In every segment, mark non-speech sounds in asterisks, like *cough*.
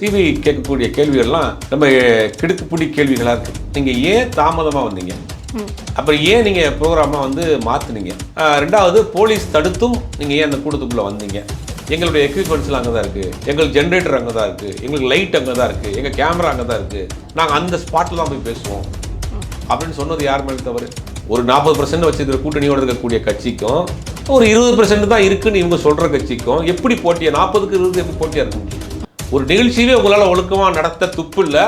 CBI கேட்கக்கூடிய கேள்விகள்லாம் நம்ம கிடுக்குப்பிடி கேள்விகளாக இருக்கு. நீங்கள் ஏன் தாமதமாக வந்தீங்க? அப்புறம் ஏன் நீங்கள் ப்ரோக்ராமாக வந்து மாற்றுனீங்க ரெண்டாவது போலீஸ் தடுத்தும் நீங்கள் ஏன் அந்த கூட்டத்துக்குள்ளே வந்தீங்க? எங்களுடைய எக்யூப்மெண்ட்ஸ்லாம் அங்கே தான் இருக்குது எங்களுக்கு ஜென்ரேட்டர் அங்கே தான் இருக்குது எங்களுக்கு லைட் அங்கே தான் இருக்குது எங்கள் கேமரா அங்கே தான் இருக்குது நாங்கள் அந்த ஸ்பாட்டில் தான் போய் பேசுவோம். அப்படின்னு சொன்னது யார் மேலே தவறு? ஒரு நாற்பது பர்சன்ட் வச்சிருக்கிற கூட்டணியோட இருக்கக்கூடிய கட்சிக்கும் ஒரு இருபது பர்சன்ட் தான் இருக்குன்னு இவங்க சொல்கிற கட்சிக்கும் எப்படி போட்டியா? நாற்பதுக்கு இருபது எப்படி போட்டியாக இருக்க ஒரு நிகழ்ச்சியவே உங்களால் ஒழுக்கமாக நடத்த துப்பு இல்லை.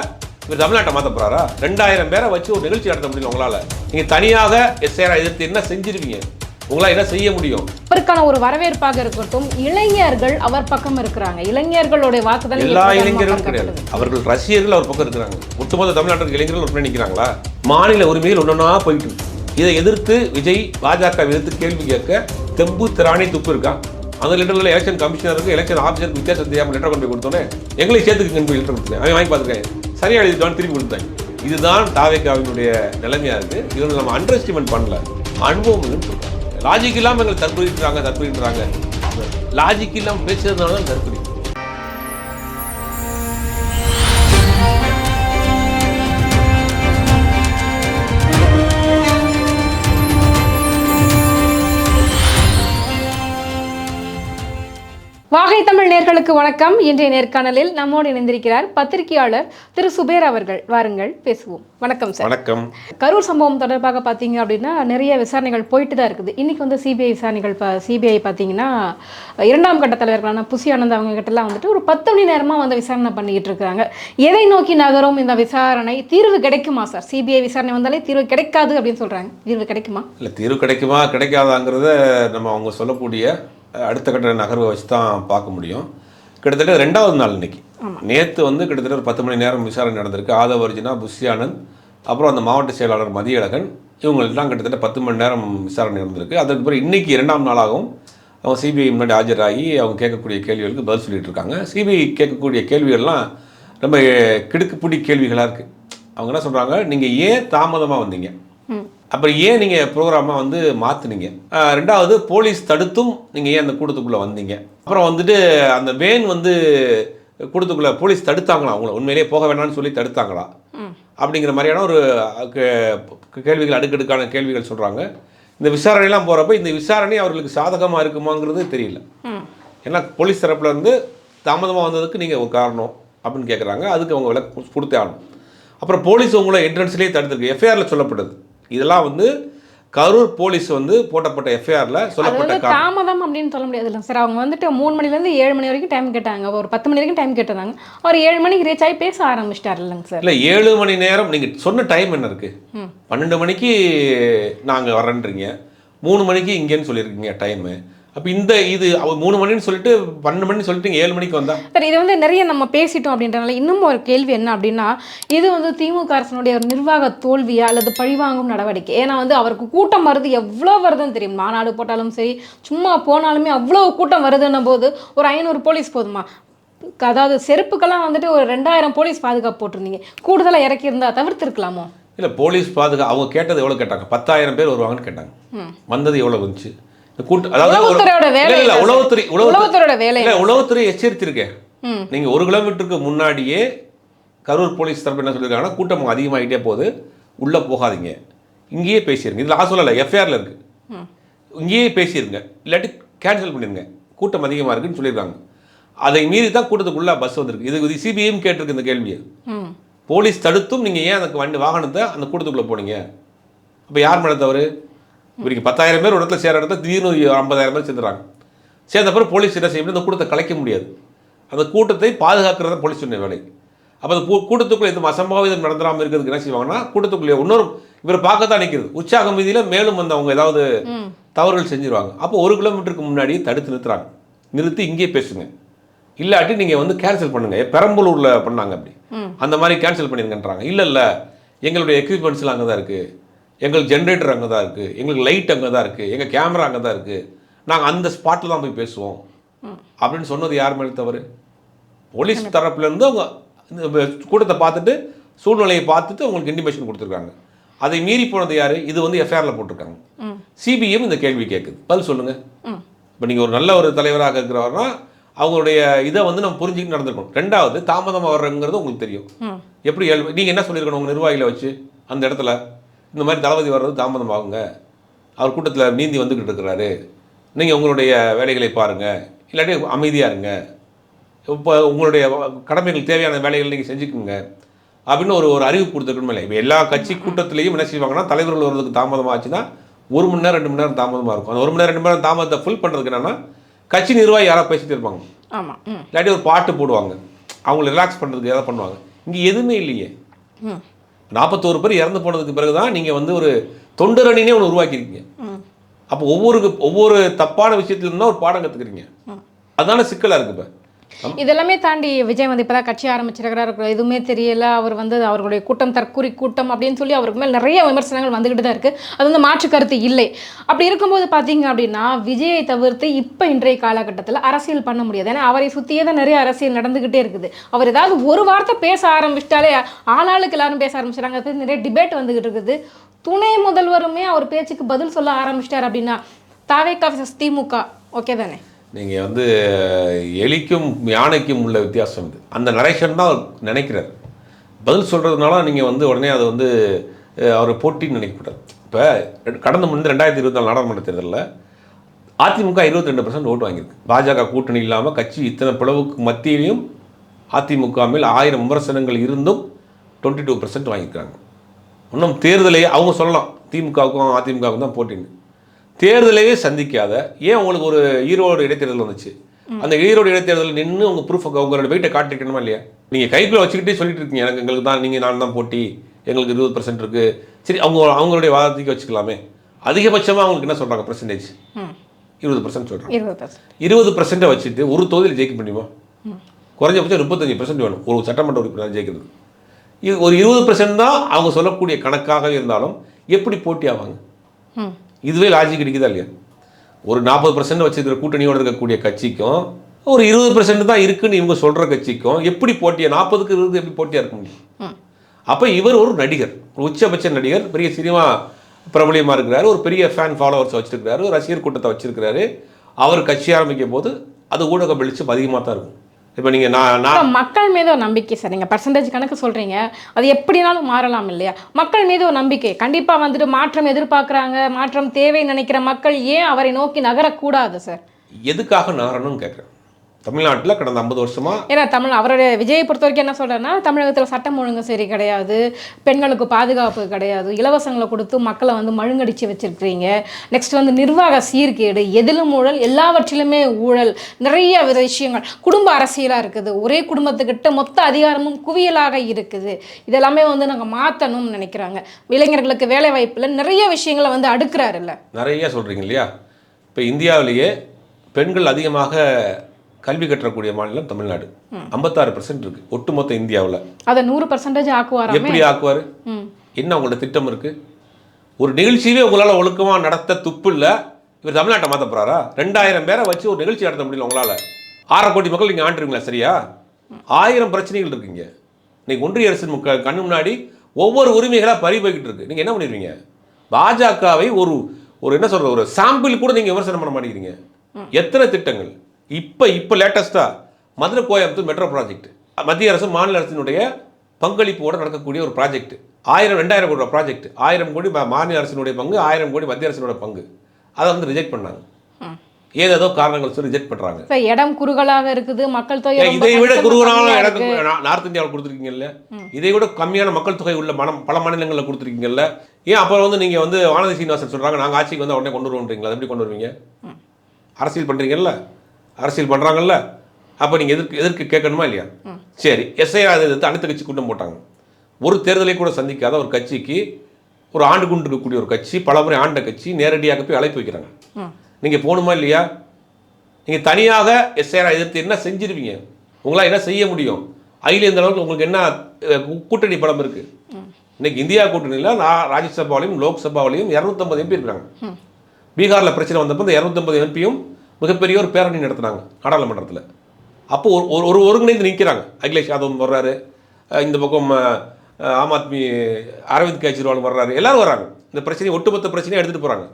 இவர் தமிழ்நாட்டை மாற்ற போகிறாரா ரெண்டாயிரம் பேரை வச்சு ஒரு நிகழ்ச்சி நடத்த முடியல உங்களால்? நீங்கள் தனியாக எஸ்ஆர் எதிர்த்து என்ன செஞ்சிருவீங்க? உங்களால் என்ன செய்ய முடியும்? அவருக்கான ஒரு வரவேற்பாக இருக்கட்டும் இளைஞர்கள் அவர் பக்கம் இருக்கிறாங்க. இளைஞர்களுடைய வாக்குதான் எல்லா இளைஞர்களும் கிடையாது. அவர்கள் ரசிகர்கள் அவர் பக்கம் இருக்கிறாங்க. ஒட்டுமொத்த தமிழ்நாட்டுக்கு இளைஞர்கள் ஒரு நிற்கிறாங்களா மாநில உரிமைகள் ஒன்றா போயிட்டு. இதை எதிர்த்து விஜய் பாஜக எதிர்த்து கேள்வி கேட்க தெம்பு திராணி துப்பு இருக்கா? அந்த லெட்டரில் எலெக்ஷன் கமிஷனருக்கு எலெக்ஷன் ஆஃபீஸருக்கு வித்தியாசம் தெரியாமல் லெட்டர் கொண்டு போய் கொடுத்தோன்னே எங்களை சேர்த்துக்குங்கன்னு போய் லெட்டர் கொடுத்தேன் அவன் வாங்கி பார்த்துருக்கேன் சரியா எழுதிட்டான் திருப்பி கொடுத்தேன் இதுதான் தாவேக்காவினுடைய நிலைமையாக இருக்குது இவர்கள் நம்ம அண்டர் எஸ்டிமேட் பண்ணல அனுபவம் லாஜிக் இல்லாமல் எங்களை தற்கொலைன்றாங்க தற்கொலைன்றாங்க லாஜிக் இல்லாமல் பேசுறதுனால தான் தற்கொலை வாகை தமிழ் நேர்களுக்கு வணக்கம். இன்றைய நேர்காணலில் நம்மோடு இணைந்திருக்கிறார் பத்திரிகையாளர் திரு சுபேர் அவர்கள். வாருங்கள் பேசுவோம். வணக்கம் சார். வணக்கம். கரூர் சம்பவம் தொடர்பாக பார்த்தீங்க அப்படின்னா நிறைய விசாரணைகள் போயிட்டு தான் இருக்குது. இன்னைக்கு வந்து சிபிஐ விசாரணைகள் சிபிஐ பார்த்தீங்கன்னா இரண்டாம் கட்ட தலைவர்களான புசி ஆனந்த் அவங்க கிட்டலாம் வந்துட்டு ஒரு பத்து மணி நேரமாக வந்து விசாரணை பண்ணிக்கிட்டு இருக்காங்க எதை நோக்கி நகரும் இந்த விசாரணை? தீர்வு கிடைக்குமா சார்? சிபிஐ விசாரணை வந்தாலே தீர்வு கிடைக்காது அப்படின்னு சொல்றாங்க. தீர்வு கிடைக்குமா? இல்லை தீர்வு கிடைக்குமா கிடைக்காதாங்கிறத நம்ம அவங்க சொல்லக்கூடிய அடுத்த கட்ட நகர்வை வச்சு தான் பார்க்க முடியும். கிட்டத்தட்ட ரெண்டாவது நாள் இன்னைக்கு. நேற்று வந்து கிட்டத்தட்ட ஒரு பத்து மணி நேரம் விசாரணை நடந்திருக்கு. ஆதவ அர்ஜுனா புஷி ஆனந்த் அப்புறம் அந்த மாவட்ட செயலாளர் மதியழகன் இவங்களெல்லாம் கிட்டத்தட்ட பத்து மணி நேரம் விசாரணை நடந்திருக்கு. அதுக்கு பிறகு இன்னைக்கு இரண்டாம் நாளாகவும் அவங்க சிபிஐ முன்னாடி ஆஜராகி அவங்க கேட்கக்கூடிய கேள்விகளுக்கு பதில் சொல்லிட்டு இருக்காங்க. சிபிஐ கேட்கக்கூடிய கேள்விகள்லாம் ரொம்ப கிடுக்குப்பிடி கேள்விகளாக இருக்குது அவங்க என்ன சொல்கிறாங்க நீங்கள் ஏன் தாமதமாக வந்தீங்க? அப்புறம் ஏன் நீங்கள் ப்ரோக்ராமாக வந்து மாற்றுனீங்க ரெண்டாவது போலீஸ் தடுத்தும் நீங்கள் ஏன் அந்த கூட்டத்துக்குள்ளே வந்தீங்க? அப்புறம் வந்துட்டு அந்த வேன் வந்து கூட்டத்துக்குள்ளே போலீஸ் தடுத்தாங்களா? அவங்கள உண்மையிலேயே போக வேணாம்னு சொல்லி தடுத்தாங்களா? அப்படிங்கிற மாதிரியான ஒரு கே- கேள்விகள் அடுக்கடுக்கான கேள்விகள் சொல்கிறாங்க இந்த விசாரணையெல்லாம் போகிறப்ப இந்த விசாரணை அவர்களுக்கு சாதகமாக இருக்குமாங்கிறது தெரியல. ஏன்னா போலீஸ் தரப்புல இருந்து தாமதமாக வந்ததுக்கு நீங்கள் ஒரு காரணம் அப்படின்னு கேட்குறாங்க அதுக்கு அவங்க விளக்கு கொடுத்தே ஆகணும். அப்புறம் போலீஸ் உங்களை என்ட்ரன்ஸ்லேயே தடுத்துருக்கு. எஃப்ஐஆரில் சொல்லப்பட்டது இதெல்லாம் வந்து கரூர் போலீஸ் வந்து போட்டப்பட்ட எஃப்ஐஆரில் சொல்லப்பட்ட தாமதம் அப்படின்னு சொல்ல முடியாது இல்லை சார். அவங்க வந்துட்டு மூணு மணிலேருந்து ஏழு மணி வரைக்கும் டைம் கேட்டாங்க. ஒரு பத்து மணி வரைக்கும் டைம் கேட்டிருந்தாங்க. ஒரு ஏழு மணிக்கு ரீச் ஆகி பேச ஆரம்பிச்சிட்டார் இல்லைங்க சார். இல்லை ஏழு மணி நேரம் நீங்கள் சொன்ன டைம் என்ன இருக்குது. பன்னெண்டு மணிக்கு நாங்கள் வரேன்றீங்க மூணு மணிக்கு இங்கேன்னு சொல்லியிருக்கீங்க டைமு அப்போ இந்த இது அவ மூணு மணின்னு சொல்லிட்டு பன்னெண்டு மணி சொல்லிட்டு ஏழு மணிக்கு வந்தா? சார் இது வந்து நிறைய நம்ம பேசிட்டோம் அப்படின்றனால இன்னும் ஒரு கேள்வி என்ன அப்படின்னா இது வந்து திமுக அரசனுடைய ஒரு நிர்வாக தோல்வியா அல்லது பழிவாங்கும் நடவடிக்கை? ஏன்னா வந்து அவருக்கு கூட்டம் வருது எவ்வளோ வருதுன்னு தெரியும். மாநாடு போட்டாலும் சரி சும்மா போனாலுமே அவ்வளோ கூட்டம் வருதுன்னும் போது ஒரு ஐநூறு போலீஸ் போதுமா? அதாவது செருப்புக்கெல்லாம் வந்துட்டு ஒரு ரெண்டாயிரம் போலீஸ் பாதுகாப்பு போட்டிருந்தீங்க. கூடுதலாக இறக்கியிருந்தா தவிர்த்திருக்கலாமோ? இல்லை போலீஸ் பாதுகா அவங்க கேட்டது எவ்வளோ கேட்டாங்க? பத்தாயிரம் பேர் வருவாங்கன்னு கேட்டாங்க. ம். வந்தது எவ்வளோ வந்துச்சு? உளவுத்துறை உளவுத்துறை. எச்சரித்திருக்கேன். நீங்க ஒரு கிலோமீட்டருக்கு முன்னாடியே கரூர் போலீஸ் தரப்பு என்ன சொல்லியிருக்காங்கன்னா கூட்டம் அதிகமாகிட்டே போகுது உள்ள போகாதீங்க. இங்கேயே பேசிடுங்க இதில் சொல்லலை எஃப்ஐஆரில் இருக்கு. இங்கேயே பேசிடுங்க இல்லாட்டி கேன்சல் பண்ணிடுங்க கூட்டம் அதிகமாக இருக்குன்னு சொல்லியிருக்காங்க அதை மீறி தான் கூட்டத்துக்குள்ள பஸ் வந்திருக்கு. இது இது சிபிஐயும் கேட்டிருக்கு இந்த கேள்வியை. ம். போலீஸ் தடுத்தும் நீங்கள் ஏன் அந்த வண்டி வாகனத்தை அந்த கூட்டத்துக்குள்ளே போனீங்க? அப்போ யார் மேலே தவறு? நீங்கள் பத்தாயிரம் பேர் ஒரு இடத்துல சேர இடத்துல திடீர்னு ஐம்பதாயிரம் பேர் சேர்ந்துறாங்க சேர்ந்த பிறகு போலீஸ் என்ன செய்யணும் இந்த கூட்டத்தை கலைக்க முடியாது. அந்த கூட்டத்தை பாதுகாக்கிறது தான் போலீஸுடைய வேலை. அப்போ அந்த கூட்டத்துக்குள்ள எதுவும் அசம்பாவிதம் நடந்துடாமல் இருக்கிறதுக்கு என்ன செய்வாங்கன்னா கூட்டத்துக்குள்ளே இன்னொரு இவரை பார்க்க தான் நிற்கிறது உற்சாகம் வீதியில் மேலும் வந்து அவங்க ஏதாவது தவறுகள் செஞ்சிருவாங்க. அப்போ ஒரு கிலோமீட்டருக்கு முன்னாடி தடுத்து நிறுத்துறாங்க. நிறுத்தி இங்கேயே பேசுங்க. இல்லாட்டி நீங்கள் வந்து கேன்சல் பண்ணுங்க. பெரம்பலூரில் பண்ணாங்க அப்படி. அந்த மாதிரி கேன்சல் பண்ணிருங்கன்றாங்க. இல்லை இல்லை. எங்களுடைய எக்யூப்மெண்ட்ஸ்லாம் அங்கே தான் இருக்குது எங்களுக்கு ஜென்ரேட்டர் அங்கே தான் இருக்குது எங்களுக்கு லைட் அங்கே தான் இருக்குது எங்கள் கேமரா அங்கே தான் இருக்குது நாங்கள் அந்த ஸ்பாட்டில் தான் போய் பேசுவோம். அப்படின்னு சொன்னது யார் மேலே தவறு? போலீஸ் தரப்புலேருந்து அவங்க கூட்டத்தை பார்த்துட்டு சூழ்நிலையை பார்த்துட்டு அவங்களுக்கு இன்டிமேஷன் கொடுத்துருக்காங்க. அதை மீறி போனது யார்? இது வந்து எஃப்ஐஆரில் போட்டிருக்காங்க. சிபிஎம் இந்த கேள்வி கேட்குது பதில் சொல்லுங்கள் இப்போ நீங்கள் ஒரு நல்ல ஒரு தலைவராக இருக்கிறவர்னா அவங்களுடைய இதை வந்து நம்ம புரிஞ்சுக்கிட்டு நடந்திருக்கணும் ரெண்டாவது தாமதமாக வர்றங்கிறது உங்களுக்கு தெரியும். எப்படி நீங்கள் என்ன சொல்லியிருக்கணும் உங்கள் நிர்வாகிகளை வச்சு அந்த இடத்துல? இந்த மாதிரி தளபதி வர்றது தாமதமாகுங்க அவர் கூட்டத்தில் நீந்தி வந்துக்கிட்டு இருக்கிறாரு. நீங்கள் உங்களுடைய வேலைகளை பாருங்கள் இல்லாட்டி அமைதியாக இருங்க. இப்போ உங்களுடைய கடமைகள் தேவையான வேலைகள் நீங்கள் செஞ்சுக்குங்க. அப்படின்னு ஒரு ஒரு அறிவு கொடுத்துருக்கணுமே இல்லை இப்போ எல்லா கட்சி கூட்டத்திலையும் என்ன செய்வாங்கன்னா தலைவர்கள் வர்றதுக்கு தாமதமாச்சுன்னா ஒரு மணி நேரம் ரெண்டு மணி நேரம் தாமதமாக இருக்கும். அந்த ஒரு மணி நேரம் ரெண்டு மணி நேரம் தாமதத்தை ஃபுல் பண்ணுறதுக்கு என்னன்னா கட்சி நிர்வாகி யாராவது பேசிட்டு இருப்பாங்க. இல்லாட்டி ஒரு பாட்டு போடுவாங்க. அவங்கள ரிலாக்ஸ் பண்ணுறதுக்கு எதாவது பண்ணுவாங்க. இங்கே எதுவுமே இல்லையே. நாற்பத்தோரு பேர் இறந்து போனதுக்கு பிறகு தான் நீங்கள் வந்து ஒரு தொண்டரணினே ஒன்று உருவாக்கியிருக்கீங்க. அப்போ ஒவ்வொரு ஒவ்வொரு தப்பான விஷயத்துல ஒரு பாடம் கற்றுக்குறீங்க அதான சிக்கலாக இருக்கு இப்போ? இதெல்லாமே தாண்டி விஜய் வந்து இப்பதான் கட்சி ஆரம்பிச்சிருக்கிறாரு. எதுவுமே தெரியல. அவர் வந்து அவர்களுடைய கூட்டம் தற்கூரி கூட்டம் அப்படின்னு சொல்லி அவருக்கு மேல் நிறைய விமர்சனங்கள் வந்துக்கிட்டு தான் இருக்குது அது வந்து மாற்று கருத்து இல்லை. அப்படி இருக்கும்போது பார்த்தீங்க அப்படின்னா விஜயை தவிர்த்து இப்போ இன்றைய காலகட்டத்தில் அரசியல் பண்ண முடியாது. ஏன்னா அவரை சுற்றியே தான் நிறைய அரசியல் நடந்துக்கிட்டே இருக்குது. அவர் ஏதாவது ஒரு வார்த்தை பேச ஆரம்பிச்சிட்டாலே ஆளாளுக்கு எல்லாரும் பேச ஆரம்பிச்சிட்டாங்க அது நிறைய டிபேட் வந்துக்கிட்டு இருக்குது. துணை முதல்வருமே அவர் பேச்சுக்கு பதில் சொல்ல ஆரம்பிச்சிட்டார் அப்படின்னா தாவேக்கா versus திமுக. ஓகே தானே? நீங்கள் வந்து எலிக்கும் யானைக்கும் உள்ள வித்தியாசம் இது. அந்த நரேஷன் தான் அவர் நினைக்கிறார். பதில் சொல்கிறதுனால நீங்கள் வந்து உடனே அதை வந்து அவரை அவர் போட்டின்னு நினைக்கக்கூடாது. இப்போ கடந்த முன் ரெண்டாயிரத்தி இருபத்தி நாலு நாடாளுமன்ற தேர்தலில் அதிமுக இருபத்தி ரெண்டு பர்சன்ட் ஓட்டு வாங்கியிருக்கு. பாஜக கூட்டணி இல்லாமல் கட்சி இத்தனை பிளவுக்கு மத்தியிலையும் அதிமுக மேல் ஆயிரம் விமர்சனங்கள் இருந்தும் டுவெண்ட்டி டூ பர்சன்ட் வாங்கியிருக்காங்க. இன்னும் தேர்தலையே அவங்க சொல்லலாம். திமுகவுக்கும் அதிமுகவுக்கும் தான் போட்டின்னு. தேர்தலையே சந்திக்காத ஏன் உங்களுக்கு ஒரு ஈரோடு இடைத்தேர்தல் வந்துச்சு? அந்த ஈரோடு இடைத்தேர்தலில் நின்று உங்கள் ப்ரூஃப் உங்களோட வெயிட்டை காட்டிருக்கணுமா இல்லையா? நீங்கள் கைக்குள்ள வச்சுக்கிட்டே சொல்லிட்டு இருக்கீங்க எனக்கு எங்களுக்கு தான் நீங்கள் நான் தான் போட்டி எங்களுக்கு இருபது பர்சன்ட் இருக்குது சரி அவங்க அவங்களுடைய வாதத்துக்கு வச்சுக்கலாமே. அதிகபட்சமாக அவங்களுக்கு என்ன சொல்கிறாங்க பர்சன்டேஜ் இருபது பர்சன்ட் சொல்கிறாங்க இருபது பர்சன்ட் இருபது பர்சன்ட்டை வச்சுட்டு ஒரு தொகுதியில் ஜெயிக்க முடியுமா? குறைஞ்சபட்சம் முப்பத்தஞ்சு பர்சன்ட் வேணும். ஒரு சட்டமன்ற உறுப்பினர் ஜெயிக்கிறது. இது ஒரு இருபது பர்சன்ட் தான் அவங்க சொல்லக்கூடிய கணக்காக இருந்தாலும் எப்படி போட்டி ஆவாங்க இதுவே லாஜிக் கிடைக்குதா இல்லையா? ஒரு நாற்பது பர்சன்ட் வச்சிருக்கிற கூட்டணியோட இருக்கக்கூடிய கட்சிக்கும் ஒரு இருபது பர்சன்ட் தான் இருக்குன்னு இவங்க சொல்கிற கட்சிக்கும் எப்படி போட்டியா? நாற்பதுக்கு இருபது எப்படி போட்டியாக இருக்க முடியும்? அப்போ இவர் ஒரு நடிகர் ஒரு உச்சபட்ச நடிகர் பெரிய சினிமா பிரபலியமாக இருக்கிறாரு ஒரு பெரிய ஃபேன் ஃபாலோவர்ஸ் வச்சிருக்கிறாரு ரசிகர் கூட்டத்தை வச்சிருக்கிறாரு. அவர் கட்சி ஆரம்பிக்கும் போது அது ஊடக வெளிச்சம் அதிகமாக தான் இருக்கும். இப்போ நீங்கள் நான் நான் மக்கள் மீது ஒரு நம்பிக்கை சார். நீங்கள் பர்சன்டேஜ் கணக்கு சொல்கிறீங்க அது எப்படினாலும் மாறலாம் இல்லையா? மக்கள் மீது ஒரு நம்பிக்கை. கண்டிப்பாக வந்துட்டு மாற்றம் எதிர்பார்க்குறாங்க மாற்றம் தேவை நினைக்கிற மக்கள் ஏன் அவரை நோக்கி நகரக்கூடாது சார்? எதுக்காக நாரணும்னு கேட்குறேன் தமிழ்நாட்டில் கடந்த ஐம்பது வருஷமா ஏன்னா தமிழ் அவருடைய விஜயை பொறுத்த வரைக்கும் என்ன சொல்கிறேன்னா தமிழகத்தில் சட்டம் ஒழுங்கு சரி கிடையாது பெண்களுக்கு பாதுகாப்பு கிடையாது இலவசங்களை கொடுத்து மக்களை வந்து மழுங்கடிச்சு வச்சிருக்கிறீங்க. நெக்ஸ்ட் வந்து நிர்வாக சீர்கேடு எதிலும் ஊழல் எல்லாவற்றிலுமே ஊழல் நிறைய வித விஷயங்கள். குடும்ப அரசியலாக இருக்குது ஒரே குடும்பத்துக்கிட்ட மொத்த அதிகாரமும் குவியலாக இருக்குது. இதெல்லாமே வந்து நாங்கள் மாற்றணும்னு நினைக்கிறாங்க. இளைஞர்களுக்கு வேலை வாய்ப்பில் நிறைய விஷயங்களை வந்து அடுக்குறாருல்ல. நிறைய சொல்கிறீங்க இல்லையா? இப்போ இந்தியாவிலேயே பெண்கள் அதிகமாக கல்வி கற்றக்கூடிய மாநிலம் தமிழ்நாடு. ஐம்பத்தாறு பர்சன்ட் இருக்குது ஒட்டுமொத்த இந்தியாவில். அதை நூறு பர்சன்டேஜ் ஆக்குவாராமே? எப்படி ஆக்குவார்? என்ன உங்களோட திட்டம் இருக்குது ஒரு நிகழ்ச்சியவே உங்களால் ஒழுக்கமாக நடத்த துப்பு இல்லை. இவர் தமிழ்நாட்டை மாற்ற போகிறாரா ரெண்டாயிரம் பேரை வச்சு ஒரு நிகழ்ச்சி நடத்த முடியல உங்களால். ஆறரை கோடி மக்கள் நீங்கள் ஆண்டுருங்களா? சரியா? ஆயிரம் பிரச்சனைகள் இருக்குங்க இன்னைக்கு ஒன்றிய அரசின் முக்க கண்ணு முன்னாடி ஒவ்வொரு உரிமைகளாக பறி போய்கிட்டு இருக்கு. நீங்கள் என்ன பண்ணிடுவீங்க பாஜகவை ஒரு ஒரு என்ன சொல்கிறது ஒரு சாம்பிள் கூட நீங்கள் விமர்சனம் பண்ண மாட்டேங்கிறீங்க. எத்தனை திட்டங்கள்? இப்போ இப்போ லேட்டஸ்ட்டாக மதுரை கோயம்புத்தூர் மெட்ரோ ப்ராஜெக்ட் மத்திய அரசு மாநில அரசினுடைய பங்களிப்போடு நடக்கக்கூடிய ஒரு ப்ராஜெக்ட் ஆயிரம் ரெண்டாயிரம் கோடி ப்ராஜெக்ட் ஆயிரம் கோடி மாநில அரசினுடைய பங்கு ஆயிரம் கோடி மத்திய அரசினுடைய பங்கு. அதை வந்து ரிஜெக்ட் பண்ணாங்க. ஏதேதோ காரணங்கள் சொல்லி ரிஜெக்ட் பண்ணுறாங்க இடம் குறுகலாக இருக்குது மக்கள் தொகை இதை விட குறுகலான. நா- நார்த் இந்தியாவில் கொடுத்துருக்கீங்கல்ல. இதை விட கம்மியான மக்கள் தொகை உள்ள மனம் பல மாநிலங்களில் கொடுத்துருக்கீங்கல்ல. ஏன் அப்புறம் வந்து நீங்கள் வந்து வானதி சீனிவாசன் சொல்கிறாங்க நாங்கள் ஆட்சிக்கு வந்து உடனே கொண்டு வருவோன்றீங்களா? எப்படி கொண்டு வருவீங்க? அரசியல் பண்ணுறீங்கல்ல அரசியல் பண்ணுறாங்கல்ல அப்போ நீங்கள் எதிர்க்கு எதிர்க்கு கேட்கணுமா இல்லையா? சரி எஸ்ஐஆர் எதிர்த்து அனைத்து கட்சி கூட்டம் போட்டாங்க. ஒரு தேர்தலை கூட சந்திக்காத ஒரு கட்சிக்கு ஒரு ஆண்டு கொண்டு இருக்கக்கூடிய ஒரு கட்சி பலமுறை ஆண்ட கட்சி நேரடியாக போய் அழைப்பு வைக்கிறாங்க. நீங்கள் போகணுமா இல்லையா? நீங்கள் தனியாக எஸ்ஐஆர் எதிர்த்து என்ன செஞ்சிருவீங்க? உங்களால் என்ன செய்ய முடியும்? அதில் இந்த அளவுக்கு உங்களுக்கு என்ன கூட்டணி பலம் இருக்குது இன்னைக்கு இந்தியா கூட்டணியில் நான் ராஜ்யசபாவிலையும் லோக்சபாவிலையும் இரநூத்தம்பது எம்பி இருக்கிறாங்க. பீகாரில் பிரச்சனை வந்தப்போ இந்த இரநூத்தம்பது எம்பியும் மிகப்பெரிய ஒரு பேரணி நடத்துனாங்க நாடாளுமன்றத்தில். அப்போ ஒரு ஒரு- ஒரு ஒருங்கிணைந்து நிற்கிறாங்க அகிலேஷ் யாதவ் வர்றாரு. இந்த பக்கம் ஆம் ஆத்மி அரவிந்த் கெஜ்ரிவால் வர்றாரு. எல்லாரும் வர்றாங்க. இந்த பிரச்சனையை ஒட்டுமொத்த பிரச்சனையை எடுத்துகிட்டு போகிறாங்க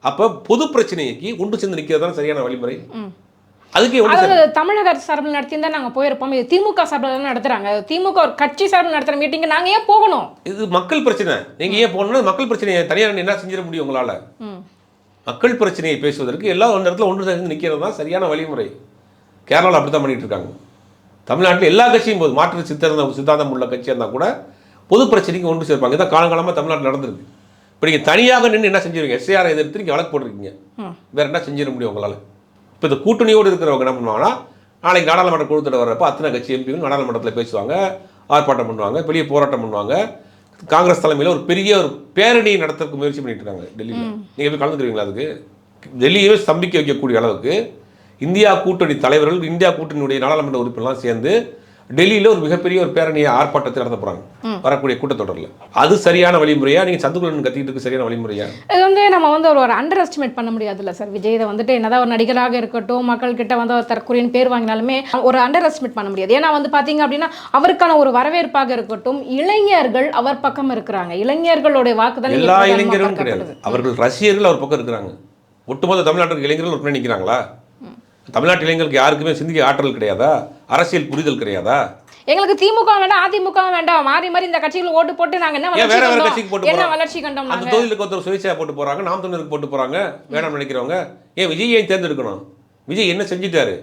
அப்போ பொது பிரச்சனைக்கு ஒன்று சேர்ந்து நிற்கிறது தான் சரியான வழிமுறை. அதுக்கே தமிழக அரசு சார்பில் நடத்தியிருந்தா நாங்க போயிருப்போம். இது திமுக சார்பில் தானே நடத்துறாங்க. திமுக ஒரு கட்சி சார்பில் நடத்துற மீட்டிங் நாங்க ஏன் போகணும்? இது மக்கள் பிரச்சனை. நீங்க ஏன் போகணும்னா மக்கள் பிரச்சனையை தனியார் என்ன செஞ்சிட முடியும் உங்களால. மக்கள் பிரச்சனையை பேசுவதற்கு எல்லா ஒரு இடத்துல ஒன்று சேர்ந்து நிற்கிறது தான் சரியான வழிமுறை. கேரளாவில் அப்படி தான் பண்ணிட்டு இருக்காங்க. தமிழ்நாட்டில் எல்லா கட்சியும் போது மாற்று சித்தந்த சித்தாந்தம் உள்ள கட்சியாக இருந்தால் கூட பொது பிரச்சனைக்கு ஒன்று சேர்ப்பாங்க. இதான் காலங்காலமாக தமிழ்நாட்டில் நடந்திருக்கு. இப்போ நீங்கள் தனியாக நின்று என்ன செஞ்சிருவீங்க? எஸ்ஏஆர் எதிர்த்து நீங்கள் வழக்கு போட்டிருக்கீங்க. வேற என்ன செஞ்சிட முடியும் உங்களால்? இப்போ இந்த கூட்டணியோடு இருக்கிறவங்க என்ன பண்ணுவாங்கன்னா நாளைக்கு நாடாளுமன்ற கூட்டத்தில் வர்றப்ப அத்தனை கட்சி எம்பிகள் நாடாளுமன்றத்தில் பேசுவாங்க ஆர்ப்பாட்டம் பண்ணுவாங்க பெரிய போராட்டம் பண்ணுவாங்க. காங்கிரஸ் தலைமையில் ஒரு பெரிய ஒரு பேரணி நடத்துறதுக்கு முயற்சி பண்ணிட்டு இருக்காங்க டெல்லியில். நீங்கள் போய் கலந்துக்கிறீங்களா அதுக்கு? டெல்லியவே ஸ்தம்பிக்க வைக்கக்கூடிய அளவுக்கு இந்தியா கூட்டணி தலைவர்கள் இந்தியா கூட்டணியுடைய நாடாளுமன்ற உறுப்பினர்லாம் சேர்ந்து டெல்லியில் ஒரு மிகப்பெரிய ஒரு பேரணியை ஆர்ப்பாட்டத்தை நடத்த போகிறாங்க வரக்கூடிய கூட்டத்தொடரில். அது சரியான வழிமுறையா? நீங்கள் சந்துக்குள்ளன் கத்திக்கிட்டு இருக்கு சரியான வழிமுறையா? இது வந்து நம்ம வந்து ஒரு ஒரு அண்டர் எஸ்டிமேட் பண்ண முடியாதுல்ல சார். விஜய் இதை வந்துட்டு என்னதான் ஒரு நடிகராக இருக்கட்டும் மக்கள் கிட்ட வந்து அவர் தற்கொலைன்னு பேர் வாங்கினாலுமே ஒரு அண்டர் எஸ்டிமேட் பண்ண முடியாது. ஏன்னா வந்து பாத்தீங்க அப்படின்னா அவருக்கான ஒரு வரவேற்பாக இருக்கட்டும் இளைஞர்கள் அவர் பக்கம் இருக்கிறாங்க. இளைஞர்களுடைய வாக்குதான் எல்லா இளைஞர்களும் கிடையாது. அவர்கள் ரசிகர்கள் அவர் பக்கம் இருக்கிறாங்க. ஒட்டுமொத்த தமிழ்நாட்டுக்கு இளைஞர்கள் ஒரு நிற்கிறாங்களா தமிழ்நாட்டு இளைஞர்களுக்கு யாருக்குமே சிந்திக்க ஆற்றல் கிடையாதா? அரசியல் புரிதல் கிடையாதா? எங்களுக்கு திமுக வேண்டாம் அதிமுக வேண்டாம். மாறி மாறி இந்த கட்சிகள் ஓட்டு போட்டு நாங்க என்ன வேற வேற கட்சிக்கு போட்டு என்ன? வளர்ச்சி கண்டோம் அந்த தொகுதியிலுக்கு ஒருத்தர் சுயேட்சையா போட்டு போறாங்க நாம் தமிழருக்கு போட்டு போறாங்க வேணாம்னு நினைக்கிறவங்க. ஏன் விஜய் ஏன் தேர்ந்தெடுக்கணும்? விஜய் என்ன செஞ்சிட்டாரு?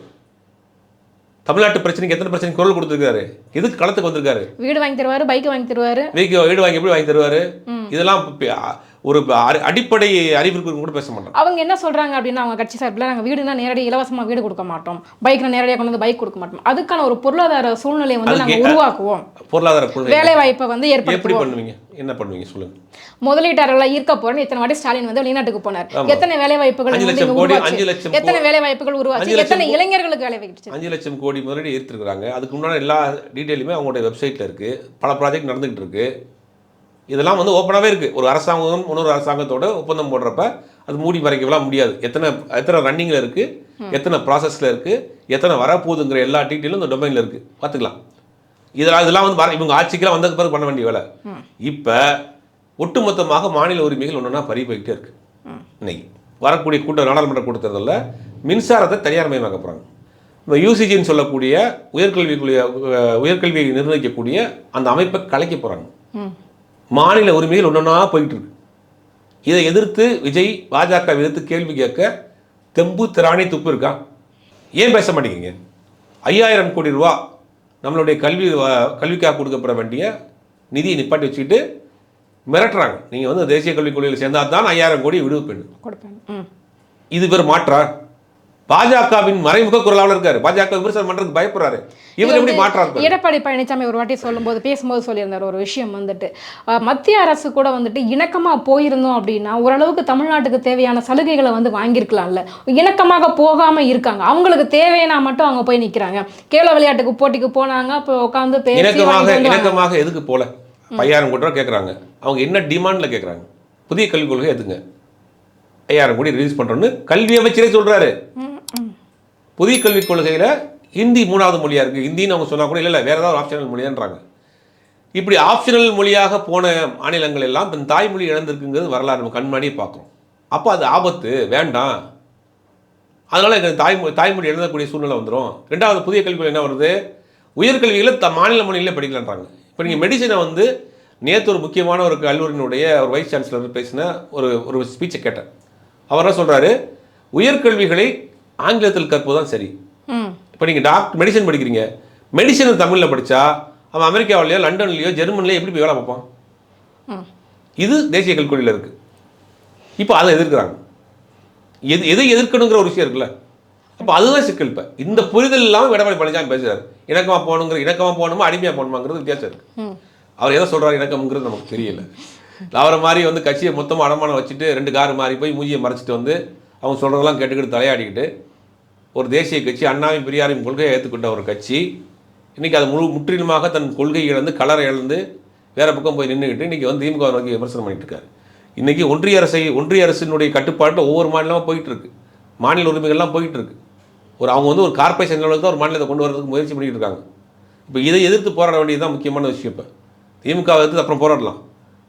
தமிழ்நாட்டு பிரச்சனைக்கு எத்தனை பிரச்சனைக்கு குரல் கொடுத்துருக்காரு? எதுக்கு களத்துக்கு வந்திருக்காரு? வீடு வாங்கி தருவாரு பைக் வாங்கி தருவாரு. வீக்கு வீடு வாங்கி எப்படி வாங்கி தருவாரு? இதெல்லாம் ஒரு அடி- அடிப்படை அறிவிற்கு கூட பேச மாட்டாங்க. அவங்க என்ன சொல்றாங்க அப்படின்னா அவங்க கட்சி சார்பில் நாங்கள் வீடுனா நேரடி இலவசமா வீடு கொடுக்க மாட்டோம். பைக்னா நேரடியாக கொண்டு வந்து பைக் கொடுக்க மாட்டோம். அதுக்கான ஒரு பொருளாதார சூழ்நிலையை வந்து நாங்கள் உருவாக்குவோம். பொருளாதார வேலை வாய்ப்பை வந்து எப்படி ஏற்படுத்துவோம். பண்ணுவீங்க? என்ன பண்ணுவீங்க? சொல்லுங்க. முதலீட்டாளர்களை ஈர்க்க போறேன்னு இத்தனை வாட்டி ஸ்டாலின் வந்து வெளிநாட்டுக்கு போனார். எத்தனை வேலை வாய்ப்புகள் லட்சம் எத்தனை வேலை வாய்ப்புகள் உருவாச்சு? எத்தனை இளைஞர்களுக்கு வேலை வாய்ப்பு? அஞ்சு லட்சம் கோடி முதலீடு ஈர்த்திருக்கிறாங்க. அதுக்கு முன்னாடி எல்லா டீட்டெயிலுமே அவங்களுடைய வெப்சைட்டில் இருக்குது பல ப்ராஜெக்ட் நடந்துகிட்டு இருக்கு. இதெல்லாம் வந்து ஓப்பனாகவே இருக்குது ஒரு அரசாங்கம் இன்னொரு அரசாங்கத்தோட ஒப்பந்தம் போடுறப்ப அது மூடி மறைக்கலாம் முடியாது. எத்தனை எத்தனை ரன்னிங்கில் இருக்குது எத்தனை ப்ராசஸில் இருக்குது எத்தனை வரப்போகுதுங்கிற எல்லா டீட்டெயிலும் இந்த டொமைனில் இருக்குது பார்த்துக்கலாம். இதெல்லாம் இதெல்லாம் வந்து வர இவங்க ஆட்சிக்கெல்லாம் வந்ததுக்கு பிறகு பண்ண வேண்டிய வேலை. இப்போ ஒட்டுமொத்தமாக மாநில உரிமைகள் ஒன்றா பறி போய்கிட்டே இருக்கு. இன்னைக்கு வரக்கூடிய கூட்ட நாடாளுமன்ற கூட்டத்தொடரில் மின்சாரத்தை தனியார் மயமாக்க போகிறாங்க இப்போ யூசிஜின்னு சொல்லக்கூடிய உயர்கல்விக்குரிய உயர்கல்வியை நிர்ணயிக்கக்கூடிய அந்த அமைப்பை கலைக்க போகிறாங்க. மாநில உரிமைகள் ஒன்றா போயிட்டு இருக்கு. இதை எதிர்த்து விஜய் பாஜக எதிர்த்து கேள்வி கேட்க தெம்பு திராணி துப்பு இருக்கா? ஏன் பேச மாட்டேங்கிறீங்க? ஐயாயிரம் கோடி ரூபா நம்மளுடைய கல்வி கல்விக்காக கொடுக்கப்பட வேண்டிய நிதியை நிப்பாட்டி வச்சுக்கிட்டு மிரட்டுறாங்க. நீங்கள் வந்து தேசிய கல்விக் கொள்கையில் சேர்ந்தால் தான் ஐயாயிரம் கோடி விடுவிப்பேன். இது பேர் மாற்றா? பாஜகவின் மறைமுக குரலாளர் இருக்காரு. பாஜக விமர்சனம் பண்றதுக்கு பயப்படுறாரு. இவர் எப்படி மாற்றாரு எடப்பாடி பழனிசாமி ஒரு வாட்டி சொல்லும்போது பேசும்போது சொல்லியிருந்தார். ஒரு விஷயம் வந்துட்டு மத்திய அரசு கூட வந்துட்டு இணக்கமா போயிருந்தோம் அப்படின்னா ஓரளவுக்கு தமிழ்நாட்டுக்கு தேவையான சலுகைகளை வந்து வாங்கியிருக்கலாம்ல. இணக்கமாக போகாம இருக்காங்க. அவங்களுக்கு தேவைன்னா மட்டும் அவங்க போய் நிக்கிறாங்க. கேலோ விளையாட்டுக்கு போட்டிக்கு போனாங்க. அப்போ உட்காந்து பேசி இணக்கமாக இணக்கமாக எதுக்கு போல? ஐயாயிரம் கோடி ரூபா கேட்குறாங்க அவங்க என்ன டிமாண்டில் கேட்குறாங்க புதிய கல்விக் கொள்கை எதுங்க ஐயாயிரம் கோடி ரிலீஸ் பண்ணுறோன்னு கல்வி அமைச்சரே சொல்றாரு. புதிய கல்விக் கொள்கையில் ஹிந்தி மூணாவது மொழியாக இருக்குது ஹிந்தின்னு அவங்க சொன்னால் கூட இல்லை இல்லை வேறு ஏதாவது ஆப்ஷனல் மொழியான்றாங்க. இப்படி ஆப்ஷனல் மொழியாக போன மாநிலங்கள் எல்லாம் தன் தாய்மொழி இழந்திருக்குங்கிறது வரலாறு. நம்ம கண்மாடியே பார்க்குறோம். அப்போ அது ஆபத்து வேண்டாம். அதனால் எங்கள் தாய்மொழி தாய்மொழி எழுதக்கூடிய சூழ்நிலை வந்துடும் ரெண்டாவது புதிய கல்விகள் என்ன வருது? உயர்கல்விகளை த மாநில மொழியிலே படிக்கலான்றாங்க. இப்போ நீங்கள் மெடிசனை வந்து நேற்று ஒரு முக்கியமான ஒரு கல்லூரியினுடைய ஒரு வைஸ் சான்சலர் பேசின ஒரு ஒரு ஸ்பீச்சை கேட்டேன். அவர் என்ன சொல்கிறாரு உயர்கல்விகளை ஆங்கிலத்தில் கற்பது தான் சரி இப்போ நீங்கள் டாக்டர் மெடிசன் படிக்கிறீங்க. மெடிசன் தமிழில் படித்தா அவன் அமெரிக்காவிலையோ லண்டன்லையோ ஜெர்மனிலையோ எப்படி போய் வேலை பார்ப்பான்? இது தேசிய கல்கொள்கையில் இருக்குது இப்போ அதை எதிர்க்கிறாங்க. எது எதை எதிர்க்கணுங்கிற ஒரு விஷயம் இருக்குல்ல. அப்போ அதுதான் சிக்கல் இப்போ. இந்த புரிதல் இல்லாமல் எடப்பாடி பழனிசாமி பேசுறாரு. இணக்கமாக போகணுங்கிற இணக்கமாக போகணுமா அடிமையாக போகணுமாங்கிறது வித்தியாசம் இருக்கு. ம். அவர் எதை சொல்றாரு இணக்கம்ங்கிறது நமக்கு தெரியல. அவரை மாதிரி வந்து கட்சியை மொத்தமாக அடமானம் வச்சுட்டு ரெண்டு கார் மாறி போய் மூஞ்சியை மறைச்சிட்டு வந்து அவங்க சொல்கிறதெல்லாம் கேட்டுக்கிட்டு தலையாடிக்கிட்டு ஒரு தேசிய கட்சி அண்ணாவின் பெரியாரின் கொள்கையை ஏற்றுக்கொண்ட ஒரு கட்சி இன்றைக்கி அது முழு முற்றிலுமாக தன் கொள்கை இழந்து கலரை இழந்து வேறு பக்கம் போய் நின்றுக்கிட்டு இன்றைக்கி வந்து திமுக நோக்கி விமர்சனம் பண்ணிட்டு இருக்காரு. இன்றைக்கி ஒன்றிய அரசை ஒன்றிய அரசினுடைய கட்டுப்பாட்டில் ஒவ்வொரு மாநிலமாக போயிட்டு இருக்கு. மாநில உரிமைகள்லாம் போயிட்டு இருக்கு. ஒரு அவங்க வந்து ஒரு கார்பரேஷன் லெவலுக்கு தான் ஒரு மாநிலத்தை கொண்டு வரதுக்கு முயற்சி பண்ணிட்டு இருக்காங்க. இப்போ இதை எதிர்த்து போராட வேண்டியது தான் முக்கியமான விஷயம் இப்போ. திமுக எதிர்த்து அப்புறம் போராடலாம்.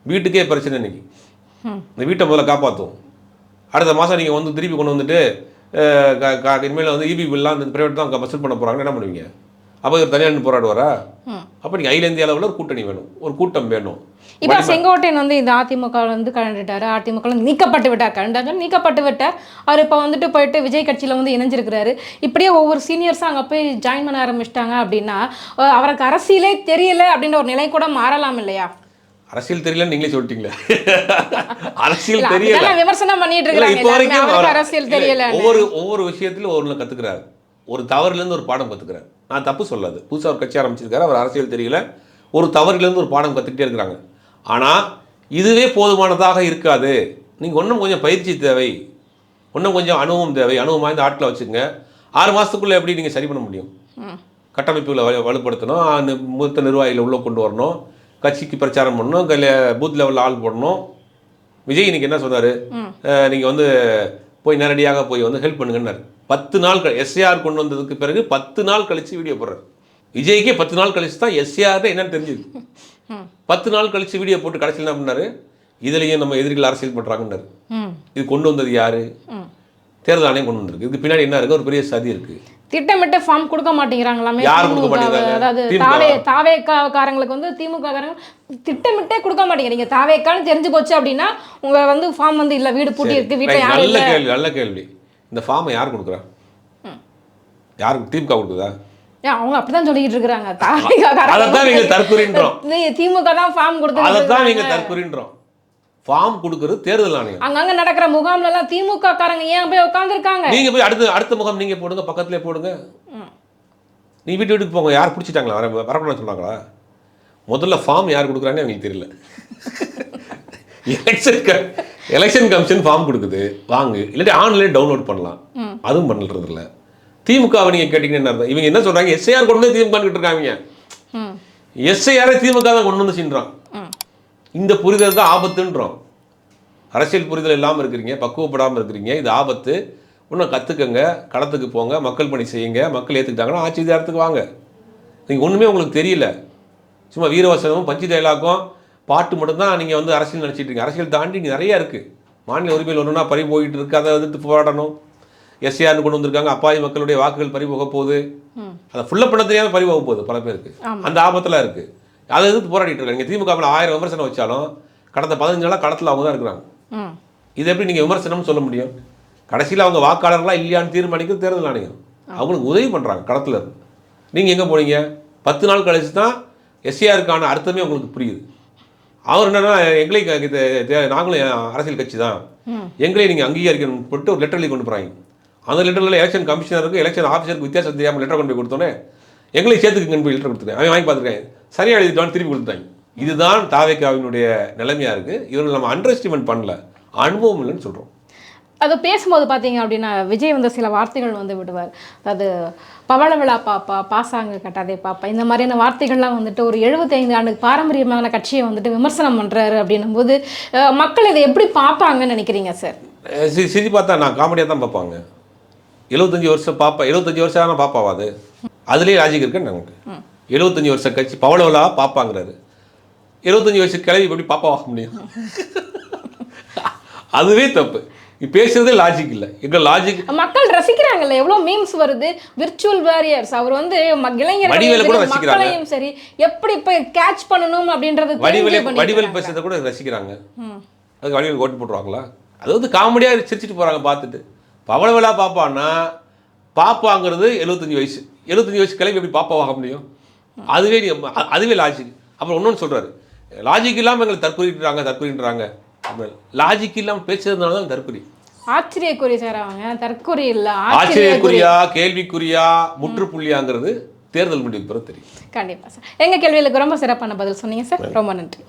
வீட்டுக்கே பிரச்சனை இன்னைக்கு. ம். இந்த வீட்டை முதல்ல காப்பாற்றுவோம் அடுத்த மாதம் நீங்கள் வந்து திருப்பி கொண்டு வந்துட்டு இனிமேல் வந்து இபி பில்லாம் இந்த பிரைவேட் தான் வசூல் பண்ண போகிறாங்கன்னு என்ன பண்ணுவீங்க? அப்போ இவர் தனியாக நின்று போராடுவாரா? அப்போ நீங்கள் அகில இந்திய அளவில் ஒரு கூட்டணி வேணும். ஒரு கூட்டம் வேணும். இப்போ செங்கோட்டையன் வந்து இந்த அதிமுக வந்து கலந்துட்டாரு. அதிமுக நீக்கப்பட்டு விட்டார். கலண்டாங்க நீக்கப்பட்டு விட்டார். அவர் இப்போ வந்துட்டு போயிட்டு விஜய் கட்சியில் வந்து இணைஞ்சிருக்கிறாரு. இப்படியே ஒவ்வொரு சீனியர்ஸும் அங்கே போய் ஜாயின் பண்ண ஆரம்பிச்சிட்டாங்க அப்படின்னா அவருக்கு அரசியலே தெரியல அப்படின்ற ஒரு நிலை கூட மாறலாம் இல்லையா? அரசியல் தெரியலன்னு நீங்களே சொல்லிட்டீங்களே? *laughs* அரசியல் தெரியல. விமர்சனம் பண்ணிட்டு இருக்காங்க அரசியல் தெரியல. ஒவ்வொரு ஒவ்வொரு விஷயத்திலும் ஒன்று கத்துக்கிறாரு. ஒரு தவறுலேருந்து ஒரு பாடம் கத்துக்கிறாரு. நான் தப்பு சொல்லாது புதுசாக ஒரு கட்சி ஆரம்பிச்சிருக்காரு. அவர் அரசியல் தெரியல. ஒரு தவறுலேருந்து ஒரு பாடம் கற்றுக்கிட்டே இருக்கிறாங்க. ஆனால் இதுவே போதுமானதாக இருக்காது. நீங்கள் இன்னும் கொஞ்சம் பயிற்சி தேவை. இன்னும் கொஞ்சம் அனுபவம் தேவை. அனுபவம் வாய்ந்த ஆட்களை வச்சுங்க ஆறு மாதத்துக்குள்ளே எப்படி நீங்கள் சரி பண்ண முடியும். கட்டமைப்புகளை வலு- வலுப்படுத்தணும். மூத்த நிர்வாகிகளை உள்ளே கொண்டு வரணும். கட்சிக்கு பிரச்சாரம் பண்ணணும் கல்ல பூத் லெவலில் ஆள் போடணும். விஜய் இன்னைக்கு என்ன சொன்னார்? நீங்கள் வந்து போய் நேரடியாக போய் வந்து ஹெல்ப் பண்ணுங்கன்னாரு. பத்து நாள் எஸ்ஏஆர் கொண்டு வந்ததுக்கு பிறகு பத்து நாள் கழிச்சு வீடியோ போடுறாரு. விஜய்க்கே பத்து நாள் கழிச்சு தான் எஸ்ஏஆர் என்னன்னு தெரிஞ்சுது. பத்து நாள் கழிச்சு வீடியோ போட்டு கடைசியில் என்ன பண்ணாரு? இதுலேயும் நம்ம எதிரிகள் அரசியல் பண்ணுறாங்கன்னாரு இது கொண்டு வந்தது யாரு? தேர்தல் ஆணையம் கொண்டு வந்திருக்கு. இதுக்கு பின்னாடி என்ன இருக்கு? ஒரு பெரிய சதி இருக்கு. திட்டமிட்டு ஃபார்ம் கொடுக்க மாட்டேங்கிறாங்களாமே? அதாவது. தாவே தாவேக்காரங்களுக்கு வந்து திமுக காரங்க திட்டமிட்டே கொடுக்க மாட்டேங்கிறீங்க. தாவேக்கான்னு தெரிஞ்சு போச்சு அப்படின்னா உங்க வந்து ஃபார்ம் வந்து இல்ல வீடு பூட்டி இருக்கு Right, யாரும் நல்ல கேள்வி நல்ல கேள்வி. இந்த ஃபார்மை யார் கொடுக்குறா? யாருக்கு? திமுக கொடுக்குதா? அவங்க அப்படிதான் சொல்லிட்டு இருக்காங்க தாவேக்காரங்க அதைத்தான் நீங்க தற்கொலைன்றோம் நீ- திமுக தான் ஃபார்ம் கொடுத்து அதைத்தான் நீங்க தற்கொலைன்றோம் ஃபார்ம் கொடுக்குறது தேர்தல் ஆணையம். அங்கங்க நடக்கிற முகாம்ல எல்லாம் திமுக காரங்க ஏன் போய் உட்காந்துருக்காங்க நீங்க போய் அடுத்த அடுத்த முகம் நீங்க போடுங்க பக்கத்துலேயே போடுங்க. நீ வீட்டு வீட்டுக்கு போங்க யார் பிடிச்சிட்டாங்களா? வர வரக்கூடாதுன்னு சொன்னாங்களா? முதல்ல ஃபார்ம் யார் கொடுக்குறாங்கன்னு அவங்களுக்கு தெரியல. எலெக்ஷன் எலெக்ஷன் கமிஷன் ஃபார்ம் கொடுக்குது வாங்கு. இல்லாட்டி ஆன்லைன் டவுன்லோட் பண்ணலாம். அதுவும் பண்ணுறது இல்லை. திமுகவை நீங்கள் கேட்டிங்கன்னா? இவங்க என்ன சொல்கிறாங்க எஸ்ஐஆர் கொண்டு வந்து திமுக இருக்காங்க எஸ்ஐஆரை திமுக தான் கொண்டு வந்து சென்றான். இந்த புரிதல் தான் ஆபத்துன்றோம். அரசியல் புரிதல் இல்லாமல் இருக்கிறீங்க பக்குவப்படாமல் இருக்கிறீங்க இது ஆபத்து. இன்னும் கற்றுக்கங்க களத்துக்கு போங்க மக்கள் பணி செய்யுங்க மக்கள் ஏற்றுக்கிட்டாங்கன்னா ஆட்சி அதிகாரத்துக்கு வாங்க. நீங்கள் ஒன்றுமே உங்களுக்கு தெரியல. சும்மா வீரவசனமும் பஞ்சு டைலாக்கும் பாட்டு மட்டும்தான் நீங்கள் வந்து அரசியல் நினச்சிட்டு இருக்கீங்க. அரசியல் தாண்டி இங்கே நிறைய இருக்குது மாநில உரிமையில் ஒன்றுனா பறி போயிட்டு இருக்கு அதை எதிர்த்து போராடணும். எஸ்ஏஆர்னு கொண்டு வந்திருக்காங்க அப்பாவி மக்களுடைய வாக்குகள் பறி போக போகுது. அதை ஃபுல்லாக பண்ண தெரியாத பறி போக போகுது பல பேருக்கு. அந்த ஆபத்தில் இருக்குது அதை எதிர்த்து போராடிட்டு இருக்காங்க. திமுக ஆயிரம் விமர்சனம் வச்சாலும் கடந்த பதினஞ்சு நாளாக களத்தில் அவங்க தான் இருக்கிறாங்க இது எப்படி நீங்கள் விமர்சனம்னு சொல்ல முடியும்? கடைசியில் அவங்க வாக்காளர்களா இல்லையான்னு தீர்மானிக்கிறது தேர்தல் ஆணையம். அவங்களுக்கு உதவி பண்ணுறாங்க களத்தில். இருந்து நீங்கள் எங்கே போனீங்க? பத்து நாள் கழிச்சு தான் எஸ்ஏஆருக்கான அர்த்தமே உங்களுக்கு புரியுது. அவர் என்னன்னா எங்களை நாங்களும் அரசியல் கட்சி தான். எங்களை நீங்கள் அங்கீகரிக்கணும் போட்டு ஒரு லெட்டர் எழுதி கொண்டு போகிறாங்க அந்த லெட்டரில் எலெக்ஷன் கமிஷனருக்கு எலெக்ஷன் ஆஃபீஸருக்கு வித்தியாசம் தெரியாமல் லெட்டர் கொண்டு போய் கொடுத்தோன்னே எங்களை சேர்த்துக்குங்கன்னு போய் லெட்டர் கொடுத்துட்டேன். அவன் வாங்கி பார்த்துருக்கேன். சரியா எழுதிட்டான்னு திருப்பி கொடுத்துட்டாங்க. இதுதான் தாவேக்காவினுடைய நிலைமையாக இருக்குது இவர்கள் நம்ம அண்டர் எஸ்டிமேட் பண்ணல. அனுபவம் இல்லைன்னு சொல்கிறோம் அது பேசும்போது பார்த்தீங்க அப்படின்னா விஜய் வந்து சில வார்த்தைகள் வந்து விடுவார். அதாவது பவள விழா பாப்பா பாசாங்கு கட்டாதே பாப்பா இந்த மாதிரியான வார்த்தைகள்லாம் வந்துட்டு ஒரு 75 ஆண்டு பாரம்பரியமான கட்சியை வந்துட்டு விமர்சனம் பண்ணுறாரு அப்படின்னும் போது மக்கள் இதை எப்படி பார்ப்பாங்கன்னு நினைக்கிறீங்க சார்? சி சிரி பார்த்தா நான் காமெடியாக தான் பார்ப்பாங்க எழுபத்தஞ்சி வருஷம் பாப்பா எழுபத்தஞ்சி வருஷம் ஆனால் பாப்பாவா அது? அதுலேயே லாஜிக் இருக்கு நமக்கு. எழுபத்தஞ்சி வருஷம் கட்சி பவளவலா பாப்பாங்கிறாரு. எழுபத்தஞ்சி வருஷம் கிளவி எப்படி பாப்பாவாக முடியும். அதுவே தப்பு. பேசுறதே லாஜிக் இல்லை. எங்க லாஜிக் மக்கள் ரசிக்கிறாங்கல்ல எவ்வளோ மீம்ஸ் வருது? விர்ச்சுவல் வாரியர்ஸ் அவர் வந்து ம- வடிவேலு கூட. மக்களையும் சரி எப்படி இப்போ கேட்ச் பண்ணணும் அப்படின்றது வடிவேல் வடிவேல். பேசுறதை கூட ரசிக்கிறாங்க. அதுக்கு வடிவேல் ஓட்டு போட்டுருவாங்களா? அது வந்து காமெடியாக சிரிச்சிட்டு போகிறாங்க பார்த்துட்டு. பவளவலா பாப்பான்னா பாப்பாங்கிறது எழுபத்தஞ்சி வயசு. எழுபத்தஞ்சி வயசு கிளம்பி எப்படி பாப்பாவாக முடியும்? அதுவே அதுவே லாஜிக் அப்புறம் இன்னொன்று சொல்கிறாரு லாஜிக் இல்லாமல் எங்களை தற்கொலைன்றாங்க தற்கொலைன்றாங்க. லாஜிக் இல்லாமல் பேசுறதுனால தான் தற்கொலை. ஆச்சரியக்குறி சார் அவங்க. தற்கொலை இல்ல ஆச்சரியக்குறி. ஆச்சரியக்குறியா கேள்விக்குறியா முற்றுப்புள்ளியாங்கிறது தேர்தல் முடிவு பிறகு தெரியும். கண்டிப்பா சார் எங்க கேள்விகளுக்கு ரொம்ப சிறப்பான பதில் சொன்னீங்க சார் ரொம்ப நன்றி.